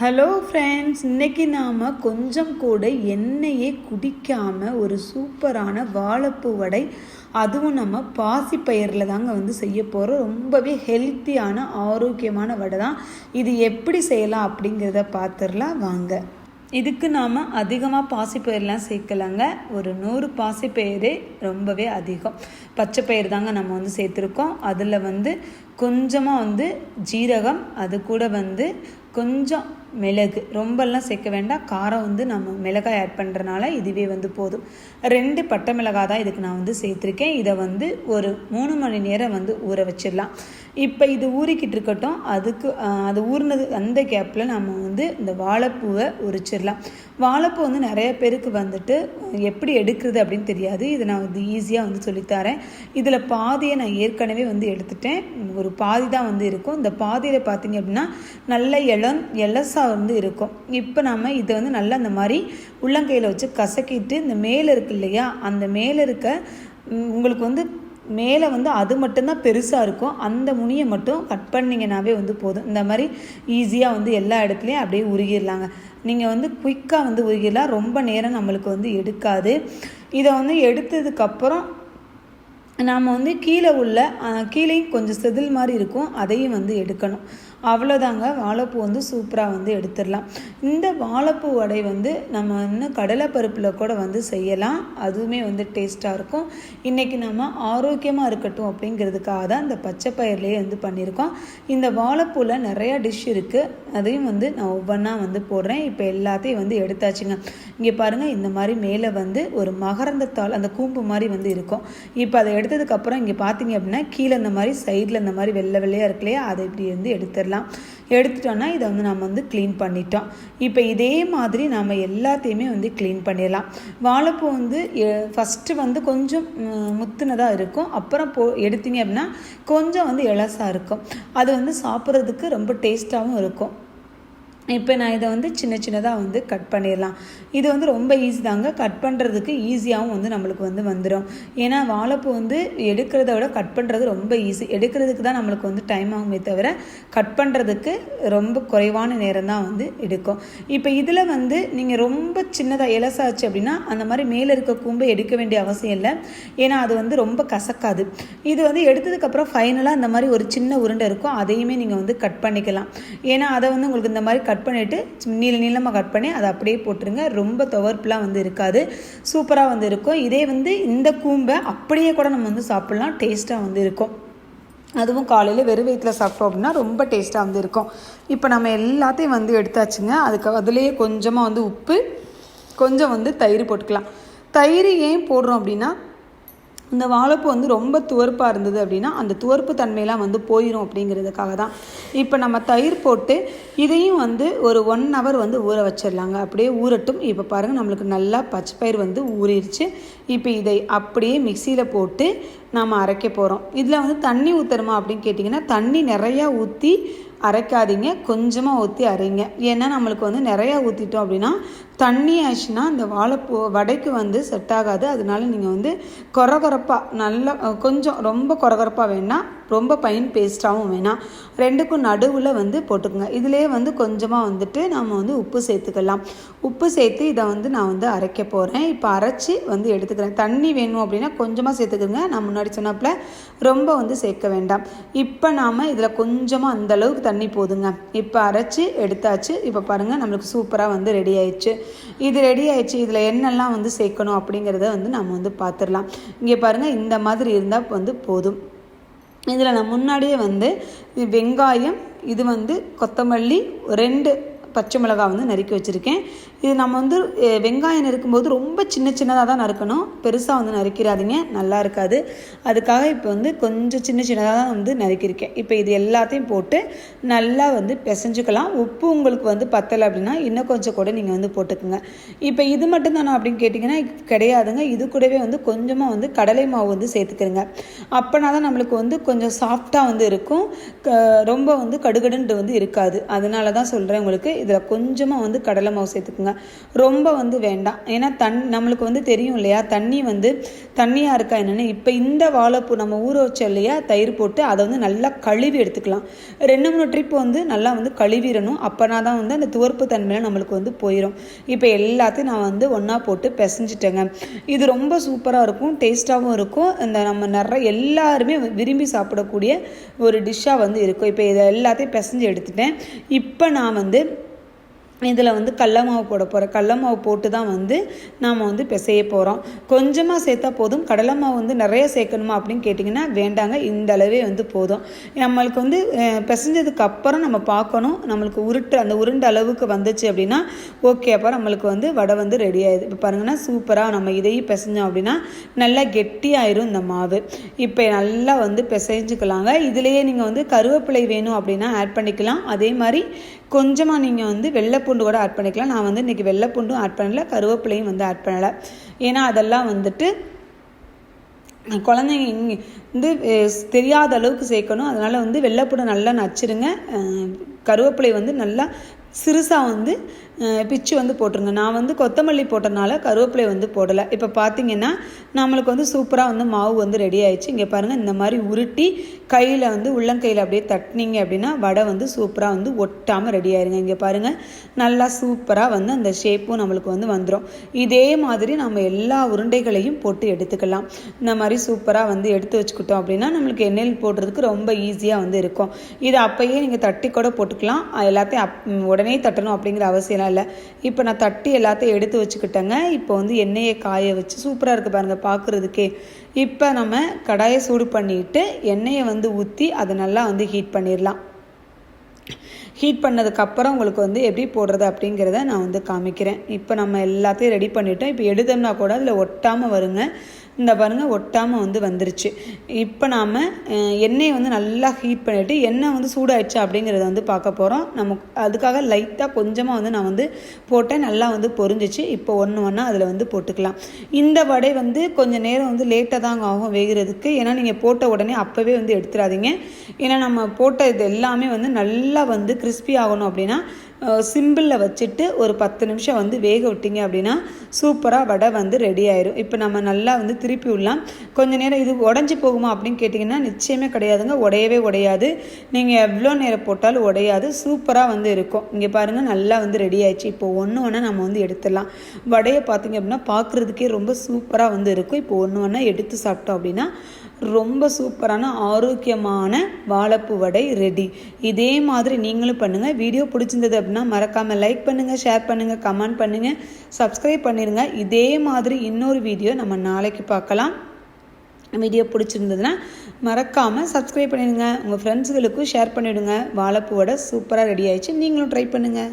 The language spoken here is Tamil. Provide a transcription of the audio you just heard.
ஹலோ ஃப்ரெண்ட்ஸ் இன்றைக்கி நாம் கொஞ்சம் கூட எண்ணெயே குடிக்காமல் ஒரு சூப்பரான வாழைப்பூ வடை அதுவும் நம்ம பாசிப்பயிரில் தாங்க வந்து செய்ய போகிறோம் ரொம்பவே ஹெல்த்தியான ஆரோக்கியமான வடை தான். இது எப்படி செய்யலாம் அப்படிங்கிறத பார்த்துடலாம் வாங்க. இதுக்கு நாம் அதிகமாக பாசிப்பயிரெலாம் சேர்க்கலாங்க. ஒரு நூறு பாசிப்பயிரே ரொம்பவே அதிகம். பச்சை பயிர் தாங்க நம்ம வந்து சேர்த்துருக்கோம். அதில் வந்து கொஞ்சமாக வந்து ஜீரகம் அது கூட வந்து கொஞ்சம் மிளகு ரொம்பலாம் சேர்க்க வேண்டாம். காரம் வந்து நம்ம மிளகாய் ஆட் பண்ணுறனால இதுவே வந்து போதும். ரெண்டு பட்டை மிளகாய் தான் இதுக்கு நான் வந்து சேர்த்துருக்கேன். இதை வந்து ஒரு மூணு மணி நேரம் வந்து ஊற வச்சிடலாம். இப்போ இது ஊறிக்கிட்டு இருக்கட்டும் அதுக்கு அது ஊறினது அந்த கேப்பில் நம்ம வந்து இந்த வாழைப்பூவை உரிச்சிடலாம். வாழைப்பூ வந்து நிறைய பேருக்கு வந்துட்டு எப்படி எடுக்கிறது அப்படின்னு தெரியாது. இதை நான் வந்து ஈஸியாக வந்து சொல்லித்தரேன். இதில் பாதியை நான் ஏற்கனவே வந்து எடுத்துட்டேன். ஒரு பாதி தான் வந்து இருக்கும். இந்த பாதியில் பார்த்தீங்க அப்படின்னா நல்ல இளம் எலசா வந்து இருக்கும். இப்போ நம்ம இதை வந்து நல்லா அந்த மாதிரி உள்ளங்கையில் வச்சு கசக்கிட்டு இந்த மேலே இருக்கு இல்லையா அந்த மேலே இருக்க உங்களுக்கு வந்து மேலே வந்து அது மட்டும்தான் பெருசாக இருக்கும். அந்த முனியை மட்டும் கட் பண்ணிங்கனாவே வந்து போதும். இந்த மாதிரி ஈஸியாக வந்து எல்லா இடத்துலையும் அப்படியே உருகிடலாங்க. நீங்கள் வந்து குயிக்காக வந்து உருகிடலாம் ரொம்ப நேரம் நம்மளுக்கு வந்து எடுக்காது. இதை வந்து எடுத்ததுக்கப்புறம் நாம் வந்து கீழே உள்ள கீழேயும் கொஞ்சம் செதில் மாதிரி இருக்கும். அதையும் வந்து எடுக்கணும். அவ்வளோதாங்க வாழைப்பூ வந்து சூப்பராக வந்து எடுத்துடலாம். இந்த வாழைப்பூ வடை வந்து நம்ம இன்னும் கடலைப்பருப்பில் கூட வந்து செய்யலாம். அதுவுமே வந்து டேஸ்ட்டாக இருக்கும். இன்றைக்கி நம்ம ஆரோக்கியமாக இருக்கட்டும் அப்படிங்கிறதுக்காக தான் இந்த பச்சை பயிர்லேயே வந்து பண்ணியிருக்கோம். இந்த வாழைப்பூவில் நிறையா டிஷ் இருக்குது அதையும் வந்து நான் ஒவ்வொன்றா வந்து போடுறேன். இப்போ எல்லாத்தையும் வந்து எடுத்தாச்சுங்க. இங்கே பாருங்கள் இந்த மாதிரி மேலே வந்து ஒரு மகரந்தத்தால் அந்த கூம்பு மாதிரி வந்து இருக்கும். இப்போ அதை எடுத்ததுக்கப்புறம் இங்கே பார்த்தீங்க அப்படின்னா கீழே இந்த மாதிரி சைடில் இந்த மாதிரி வெள்ளை வெள்ளையாக இருக்கு இல்லையா அதை இப்படி வந்து எடுத்துடலாம். எடுத்துட்டோன்னா இதை வந்து நம்ம வந்து க்ளீன் பண்ணிட்டோம். இப்போ இதே மாதிரி நம்ம எல்லாத்தையுமே வந்து க்ளீன் பண்ணிடலாம். வாழைப்பூ வந்து ஃபஸ்ட்டு வந்து கொஞ்சம் முத்துனதாக இருக்கும். அப்புறம் போ எடுத்தீங்க அப்படின்னா கொஞ்சம் வந்து இலசாக இருக்கும். அது வந்து சாப்பிட்றதுக்கு ரொம்ப டேஸ்ட்டாகவும் இருக்கும். இப்போ நான் இதை வந்து சின்ன சின்னதாக வந்து கட் பண்ணிடலாம். இது வந்து ரொம்ப ஈஸி தாங்க. கட் பண்ணுறதுக்கு ஈஸியாகவும் வந்து நம்மளுக்கு வந்து வந்துடும் ஏன்னா வாழைப்பூ வந்து எடுக்கிறத விட கட் பண்ணுறது ரொம்ப ஈஸி எடுக்கிறதுக்கு தான் நம்மளுக்கு வந்து டைம் ஆகுமே தவிர கட் பண்ணுறதுக்கு ரொம்ப குறைவான நேரம் தான் வந்து எடுக்கும். இப்போ இதில் வந்து நீங்கள் ரொம்ப சின்னதாக இலசாச்சு அப்படின்னா அந்த மாதிரி மேலே இருக்க கூம்பை எடுக்க வேண்டிய அவசியம் இல்லை. ஏன்னா அது வந்து ரொம்ப கசக்காது. இது வந்து எடுத்ததுக்கப்புறம் ஃபைனலாக இந்த மாதிரி ஒரு சின்ன உருண்டை இருக்கும். அதையுமே நீங்கள் வந்து கட் பண்ணிக்கலாம். ஏன்னா அதை வந்து உங்களுக்கு இந்த மாதிரி கட் கட் பண்ணிவிட்டு நீள நீளமாக கட் பண்ணி அதை அப்படியே போட்டுருங்க. ரொம்ப துவர்ப்புலாம் வந்து இருக்காது. சூப்பராக வந்து இருக்கும். இதே வந்து இந்த கூம்பை அப்படியே கூட நம்ம வந்து சாப்பிட்லாம். டேஸ்ட்டாக வந்து இருக்கும். அதுவும் காலையில் வெறும் வயிற்றில் சாப்பிட்டோம் அப்படின்னா ரொம்ப டேஸ்ட்டாக வந்து இருக்கும். இப்போ நம்ம எல்லாத்தையும் வந்து எடுத்தாச்சுங்க. அதுக்கு அதுலேயே கொஞ்சமாக வந்து உப்பு கொஞ்சம் வந்து தயிர் போட்டுக்கலாம். தயிர் ஏன் போடுறோம் அப்படின்னா இந்த வாழைப்பூ வந்து ரொம்ப துவர்ப்பாக இருந்தது அப்படின்னா அந்த துவர்ப்பு தன்மையெல்லாம் வந்து போயிடும் அப்படிங்கிறதுக்காக தான். இப்போ நம்ம தயிர் போட்டு இதையும் வந்து ஒரு ஒன் ஹவர் வந்து ஊற வச்சிடலாங்க. அப்படியே ஊறட்டும். இப்போ பாருங்கள் நம்மளுக்கு நல்லா பச்சை பயிர் வந்து ஊறிடுச்சு இப்போ இதை அப்படியே மிக்சியில் போட்டு நாம் அரைக்க போகிறோம் இதில் வந்து தண்ணி ஊற்றுறோமா அப்படின்னு கேட்டிங்கன்னா தண்ணி நிறையா ஊற்றி அரைக்காதீங்க. கொஞ்சமாக ஊற்றி அரைங்க. ஏன்னா நம்மளுக்கு வந்து நிறையா ஊற்றிட்டோம் அப்படின்னா தண்ணி ஆச்சுன்னா இந்த வாழைப்பூ வடைக்கு வந்து செட் ஆகாது. அதனால நீங்கள் வந்து கொரகொரப்பாக நல்லா கொஞ்சம் ரொம்ப கொரகொரப்பாக வேணாம் ரொம்ப பைன் பேஸ்ட்டாகவும் வேணாம் ரெண்டுக்கும் நடுவில் வந்து போட்டுக்கோங்க. இதிலே வந்து கொஞ்சமாக வந்துட்டு நம்ம வந்து உப்பு சேர்த்துக்கலாம். உப்பு சேர்த்து இதை வந்து நான் வந்து அரைக்க போகிறேன் இப்போ அரைச்சி வந்து எடுத்துக்கிறேன். தண்ணி வேணும் அப்படின்னா கொஞ்சமாக சேர்த்துக்கோங்க. நான் முன்னாடி சொன்னப்பில் ரொம்ப வந்து சேர்க்க வேண்டாம். இப்போ நாம் இதில் கொஞ்சமாக அந்தளவுக்கு தண்ணி போதுங்க. இப்போ அரைச்சி எடுத்தாச்சு. இப்போ பாருங்கள் நம்மளுக்கு சூப்பராக வந்து ரெடி ஆயிடுச்சு. இது ரெடி ஆயிடுச்சு. இதில் என்னெல்லாம் வந்து சேர்க்கணும் அப்படிங்கிறத வந்து நம்ம வந்து பார்த்துடலாம் இங்கே பாருங்கள் இந்த மாதிரி இருந்தால் வந்து போதும். இதில் நான் முன்னாடியே வந்து வெங்காயம் இது வந்து கொத்தமல்லி ரெண்டு பச்சை மிளகாய் வந்து நறுக்கி வச்சுருக்கேன். இது நம்ம வந்து வெங்காயம் நறுக்கும்போது ரொம்ப சின்ன சின்னதாக தான் நறுக்கணும். பெருசாக வந்து நறுக்கிறாதீங்க நல்லா இருக்காது. அதுக்காக இப்போ வந்து கொஞ்சம் சின்ன சின்னதாக தான் வந்து நறுக்கியிருக்கேன். இப்போ இது எல்லாத்தையும் போட்டு நல்லா வந்து பிசைஞ்சுக்கலாம். உப்பு உங்களுக்கு வந்து பத்தலை அப்படின்னா இன்னும் கொஞ்சம் கூட நீங்கள் வந்து போட்டுக்கோங்க. இப்போ இது மட்டும் தானே அப்படின்னு கேட்டிங்கன்னா கிடையாதுங்க. இது கூடவே வந்து கொஞ்சமாக வந்து கடலை மாவு வந்து சேர்த்துக்கிறங்க. அப்போனா தான் நம்மளுக்கு வந்து கொஞ்சம் சாஃப்டாக வந்து இருக்கும். ரொம்ப வந்து கடுகடுன்ட்டு வந்து இருக்காது. அதனால தான் சொல்கிறேன் உங்களுக்கு. இதில் கொஞ்சமாக வந்து கடலை மாவு சேர்த்துக்குங்க. ரொம்ப வந்து வேண்டாம். ஏன்னா தண் நம்மளுக்கு வந்து தெரியும் இல்லையா? தண்ணி வந்து தண்ணியாக இருக்கா என்னென்னு? இப்போ இந்த வாழைப்பூ நம்ம ஊற வச்சோம் இல்லையா? தயிர் போட்டு அதை வந்து நல்லா கழுவி எடுத்துக்கலாம். ரெண்டு மூணு ட்ரிப் வந்து நல்லா வந்து கழுவிடணும். அப்போனா தான் வந்து அந்த துவர்ப்பு தன்மையில் நம்மளுக்கு வந்து போயிடும் இப்போ எல்லாத்தையும் நான் வந்து ஒன்றா போட்டு பிசைஞ்சிட்டேங்க. இது ரொம்ப சூப்பராக இருக்கும். டேஸ்ட்டாகவும் இருக்கும். இந்த நம்ம நிறைய எல்லாருமே விரும்பி சாப்பிடக்கூடிய ஒரு டிஷ்ஷாக வந்து இருக்கும். இப்போ இதை எல்லாத்தையும் பிசைஞ்சு எடுத்துட்டேன். இப்போ நான் வந்து இதில் வந்து கடல மாவு போட போகிறோம் கடல மாவு போட்டு தான் வந்து நாம் வந்து பிசைய போகிறோம் கொஞ்சமாக சேர்த்தா போதும். கடலை மாவு வந்து நிறைய சேர்க்கணுமா அப்படின்னு கேட்டிங்கன்னா வேண்டாங்க. இந்த அளவே வந்து போதும். நம்மளுக்கு வந்து பிசைஞ்சதுக்கு அப்புறம் நம்ம பார்க்கணும். நம்மளுக்கு உருட்டு அந்த உருண்ட அளவுக்கு வந்துச்சு அப்படின்னா ஓகே அப்போ நம்மளுக்கு வந்து வடை வந்து ரெடி ஆயிடுது இப்போ பாருங்கன்னா சூப்பராக நம்ம இதையும் பிசைஞ்சோம் அப்படின்னா நல்லா கெட்டியாயிரும் இந்த மாவு. இப்போ நல்லா வந்து பிசைஞ்சுக்கலாங்க. இதுலேயே நீங்கள் வந்து கருவேப்பிலை வேணும் அப்படின்னா ஆட் பண்ணிக்கலாம். அதே மாதிரி கொஞ்சமாக நீங்கள் வந்து வெள்ளைப்பூண்டு கூட ஆட் பண்ணிக்கலாம். நான் வந்து இன்றைக்கி வெள்ளைப்பூண்டும் ஆட் பண்ணல கருவேப்பிலையும் வந்து ஆட் பண்ணலை. ஏன்னா அதெல்லாம் வந்துட்டு குழந்தைங்க இங்கே வந்து தெரியாத அளவுக்கு சேர்க்கணும். அதனால் வந்து வெள்ளைப்பூடை நல்லா நச்சிருங்க கருவேப்பிலை வந்து நல்லா சிறுசாக வந்து பிச்சு வந்து போட்டுருங்க. நான் வந்து கொத்தமல்லி போட்டனால கருவேப்பிலை வந்து போடலை. இப்போ பார்த்தீங்கன்னா நம்மளுக்கு வந்து சூப்பராக வந்து மாவு வந்து ரெடி ஆயிடுச்சு. இங்கே பாருங்கள் இந்த மாதிரி உருட்டி கையில் வந்து உள்ளங்கையில் அப்படியே தட்டினீங்க அப்படின்னா வடை வந்து சூப்பராக வந்து ஒட்டாமல் ரெடி ஆயிருங்க. இங்கே பாருங்கள் நல்லா சூப்பராக வந்து அந்த ஷேப்பும் நம்மளுக்கு வந்து வந்துடும் இதே மாதிரி நம்ம எல்லா உருண்டைகளையும் போட்டு எடுத்துக்கலாம். இந்த மாதிரி சூப்பராக வந்து எடுத்து வச்சுக்கிட்டோம் அப்படின்னா நம்மளுக்கு எண்ணெயில் போடுறதுக்கு ரொம்ப ஈஸியாக வந்து இருக்கும். இதை அப்போயே நீங்கள் தட்டி கூட போட்டுக்கலாம். எல்லாத்தையும் அப் உடனே தட்டணும் அப்படிங்கிற அவசியம்லாம் இல்லை இப்போ நான் தட்டி எல்லாத்தையும் எடுத்து வச்சுக்கிட்டேங்க. இப்போ வந்து எண்ணெயை காய வச்சு சூப்பராக இருக்குது பாருங்கள் பார்க்குறதுக்கே இப்போ நம்ம கடாயை சூடு பண்ணிட்டு எண்ணெயை வந்து ஊற்றி அதை நல்லா வந்து ஹீட் பண்ணிடலாம். ஹீட் பண்ணதுக்கப்புறம் உங்களுக்கு வந்து எப்படி போடுறது அப்படிங்கிறத நான் வந்து காமிக்கிறேன். இப்போ நம்ம எல்லாத்தையும் ரெடி பண்ணிட்டோம். இப்போ எடுத்தோம்னா கூட அதில் ஒட்டாமல் வருங்க. இந்த பாருங்கள் ஒட்டாமல் வந்து வந்துருச்சு. இப்போ நாம் எண்ணெயை வந்து நல்லா ஹீட் பண்ணிவிட்டு எண்ணெய் வந்து சூடாயிடுச்சா அப்படிங்கிறத வந்து பார்க்க போகிறோம் நமக்கு அதுக்காக லைட்டாக கொஞ்சமாக வந்து நான் வந்து போட்டேன். நல்லா வந்து பொரிஞ்சிச்சு. இப்போ ஒன்று ஒன்றா அதில் வந்து போட்டுக்கலாம். இந்த வடை வந்து கொஞ்சம் நேரம் வந்து லேட்டாக தாங்க ஆகும் வேகிறதுக்கு. ஏன்னா நீங்கள் போட்ட உடனே அப்போவே வந்து எடுத்துடாதீங்க. ஏன்னா நம்ம போட்ட இது எல்லாமே வந்து நல்லா வந்து கிறிஸ்பி ஆகணும் அப்படின்னா சிம்பிளில் வச்சுட்டு ஒரு பத்து நிமிஷம் வந்து வேக விட்டீங்க அப்படின்னா சூப்பராக வடை வந்து ரெடி ஆயிரும். இப்போ நம்ம நல்லா வந்து திருப்பி விடலாம். கொஞ்ச நேரம் இது உடஞ்சி போகுமா அப்படின்னு கேட்டிங்கன்னா நிச்சயமே கிடையாதுங்க. உடையவே உடையாது. நீங்கள் எவ்வளோ நேரம் போட்டாலும் உடையாது. சூப்பராக வந்து இருக்கும். இங்கே பாருங்கள் நல்லா வந்து ரெடி ஆயிடுச்சு. இப்போ ஒன்று ஒன்றா நம்ம வந்து எடுத்துடலாம். வடையை பார்த்தீங்க அப்படின்னா பார்க்குறதுக்கே ரொம்ப சூப்பராக வந்து இருக்கும். இப்போ ஒன்று ஒன்றா எடுத்து சாப்பிட்டோம் அப்படின்னா ரொம்ப சூப்பரான ஆரோக்கியமான வாழைப்பூ வடை ரெடி இதே மாதிரி நீங்களும் பண்ணுங்கள் வீடியோ பிடிச்சிருந்தது அப்படின்னா மறக்காமல் லைக் பண்ணுங்கள் ஷேர் பண்ணுங்கள் கமெண்ட் பண்ணுங்கள் சப்ஸ்கிரைப் பண்ணிடுங்க இதே மாதிரி இன்னொரு வீடியோ நம்ம நாளைக்கு பார்க்கலாம். வீடியோ பிடிச்சிருந்ததுன்னா மறக்காமல் சப்ஸ்கிரைப் பண்ணிடுங்க. உங்கள் ஃப்ரெண்ட்ஸுகளுக்கும் ஷேர் பண்ணிவிடுங்க வாழைப்பூ வடை சூப்பராக ரெடி ஆயிடுச்சு. நீங்களும் ட்ரை பண்ணுங்கள்